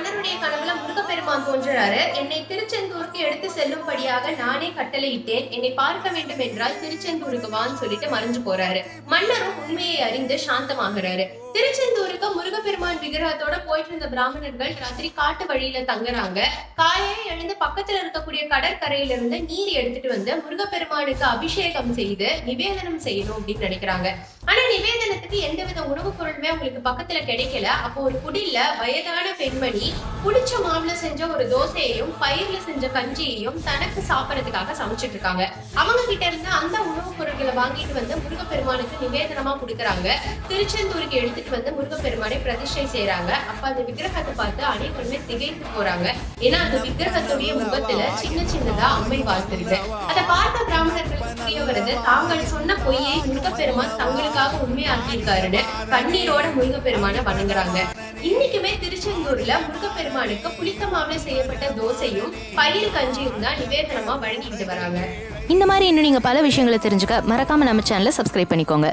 மன்னருடைய கனவுல முருகப்பெருமான் தோன்றுறாரு. என்னை திருச்செந்தூருக்கு எடுத்து செல்லும்படியாக நானே கட்டளையிட்டேன். என்னை பார்க்க வேண்டும் என்றால் திருச்செந்தூருக்கு வான்னு சொல்லிட்டு மறைஞ்சு போறாரு. மன்னரும் உண்மையை அறிந்து சாந்தமாகிறாரு. திருச்செந்தூருக்கு முருகப்பெருமான் விக்கிரகத்தோட போயிட்டு இருந்த பிராமணர்கள் ராத்திரி காட்டு வழியில தங்குறாங்க. காலையே எழுந்து பக்கத்துல இருக்கக்கூடிய கடற்கரையில இருந்து நீர் எடுத்துட்டு வந்து முருகப்பெருமானுக்கு அபிஷேகம் செய்து நிவேதனம் செய்யணும் அப்படின்னு நினைக்கிறாங்க. ஆனா நிவேதனத்துக்கு உணவுப் பொருளுமே அவங்களுக்கு பக்கத்துல கிடைக்கல. அப்போ ஒரு குடில வயதான பெண்மணி புளிச்ச மாவுல செஞ்ச ஒரு தோசையையும் பயிர்ல செஞ்ச கஞ்சியையும் தனக்கு சாப்பிடறதுக்காக சமைச்சிட்டு இருக்காங்க. அவங்க கிட்ட இருந்து அந்த உணவுப் பொருட்களை வாங்கிட்டு வந்து முருகப்பெருமானுக்கு நிவேதனமா கொடுக்குறாங்க. திருச்செந்தூருக்கு எடுத்துட்டு வந்து முருகப்பெருமானை பிரதிஷ்டை செய்றாங்க அப்ப அந்த விக்கிரகத்தை பார்த்து அனைவருமே திகைத்து போறாங்க. ஏன்னா அந்த விக்கிரகத்துடைய முகத்துல சின்ன சின்னதா அம்மை வார்த்திருக்கு அதை பார்த்த பிராமணர்களுக்கு புரிய வருது தாங்கள் சொன்ன பொய்யை முருகப்பெருமான் தங்களுக்காக உண்மையாக்கியிருக்காருன்னு. கண்ணீரோட முருகப்பெருமான வணங்குறாங்க. இன்னைக்குமே திருச்செந்தூர்ல முருகப்பெருமானுக்கு புளித்த மாவுல செய்யப்பட்ட தோசையும் பயிர் கஞ்சியும் தான் நிவேதனமா வழங்கிட்டு வராங்க. இந்த மாதிரி இன்னும் நீங்க பல விஷயங்களை தெரிஞ்சுக்க மறக்காம நம்ம சேனலை சப்ஸ்கிரைப் பண்ணிக்கோங்க.